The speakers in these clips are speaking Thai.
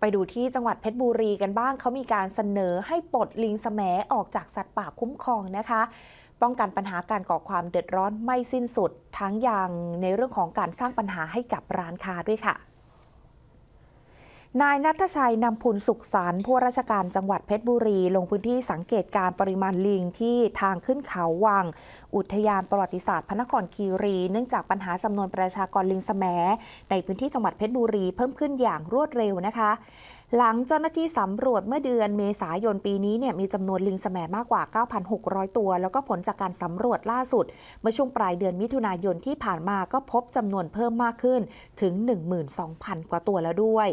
ไปดูที่จังหวัดเพชรบุรีกันบ้างเขามีการเสนอให้ปลดลิงแสมออกจากสัตว์ป่าคุ้มครองนะคะ ป้องกันปัญหาการก่อความเดือดร้อนไม่สิ้นสุด ทั้งอย่างในเรื่องของการสร้างปัญหาให้กับร้านค้าด้วยค่ะ นายนัทชัยนำพุนสุขสารผู้ราชการจังหวัดเพชรบุรี ลงพื้นที่สังเกตการปริมาณลิงที่ทางขึ้นเขาวัง อุทยานประวัติศาสตร์พระนครคีรี เนื่องจากปัญหาจำนวนประชากรลิงแสมในพื้นที่จังหวัดเพชรบุรีเพิ่มขึ้นอย่างรวดเร็วนะคะ หลังเจ้าหน้าที่สำรวจเมื่อเดือนเมษายนปีนี้เนี่ยมีจำนวนลิงแสมมากกว่า 9,600 ตัว แล้วก็ผลจากการสำรวจล่าสุด เมื่อช่วงปลายเดือนมิถุนายนที่ผ่านมาก็พบจำนวนเพิ่มมากขึ้นถึง 12,000 กว่าตัวแล้วด้วย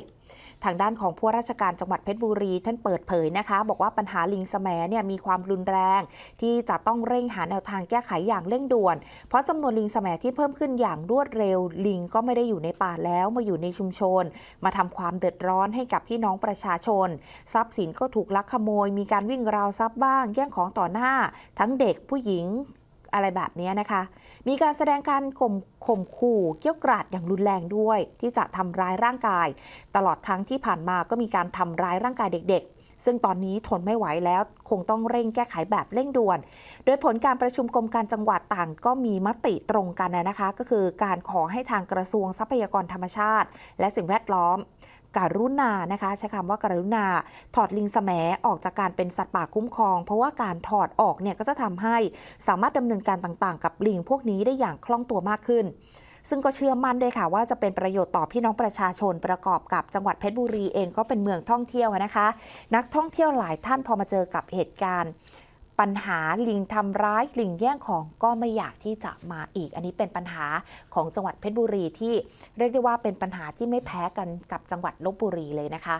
ทางด้านของผู้ราชการจังหวัดเพชรบุรี ท่านเปิดเผยนะคะ บอกว่าปัญหาลิงแสมเนี่ยมีความรุนแรง ที่จะต้องเร่งหาแนวทางแก้ไขอย่างเร่งด่วน เพราะจำนวนลิงแสมที่เพิ่มขึ้นอย่างรวดเร็ว ลิงก็ไม่ได้อยู่ในป่าแล้วมาอยู่ในชุมชน มาทำความเดือดร้อนให้กับพี่น้องประชาชน ทรัพย์สินก็ถูกลักขโมย มีการวิ่งราวทรัพย์บ้าง แย่งของต่อหน้า ทั้งเด็กผู้หญิง อะไรแบบนี้นะคะ มีการแสดงการข่มข่มขู่เกี้ยวกราดอย่างรุนแรงด้วย ที่จะทำร้ายร่างกาย ตลอดทั้งที่ผ่านมาก็มีการทำร้ายร่างกายเด็กๆ ซึ่งตอนนี้ทนไม่ไหวแล้วคงต้องเร่งแก้ไขแบบเร่งด่วน โดยผลการประชุมกรมการจังหวัดต่างก็มีมติตรงกันนะคะ ก็คือการขอให้ทางกระทรวงทรัพยากรธรรมชาติ และสิ่งแวดล้อมการุณานะคะใช้คำว่าการุณา ถอดลิงแสมออกจากการเป็นสัตว์ป่าคุ้มครอง เพราะว่าการถอดออกเนี่ยก็จะทำให้สามารถดำเนินการต่างๆ กับลิงพวกนี้ได้อย่างคล่องตัวมากขึ้น ซึ่งก็เชื่อมั่นด้วยค่ะว่าจะเป็นประโยชน์ต่อพี่น้องประชาชนประกอบกับจังหวัดเพชรบุรีเองก็เป็นเมืองท่องเที่ยวนะคะ นักท่องเที่ยวหลายท่านพอมาเจอกับเหตุการณ์ ปัญหาลิงทำร้ายลิงแย่งของก็ไม่อยากที่จะมาอีก อันนี้เป็นปัญหาของจังหวัดเพชรบุรีที่เรียกได้ว่าเป็นปัญหาที่ไม่แพ้กันกับจังหวัดลบบุรีเลยนะคะ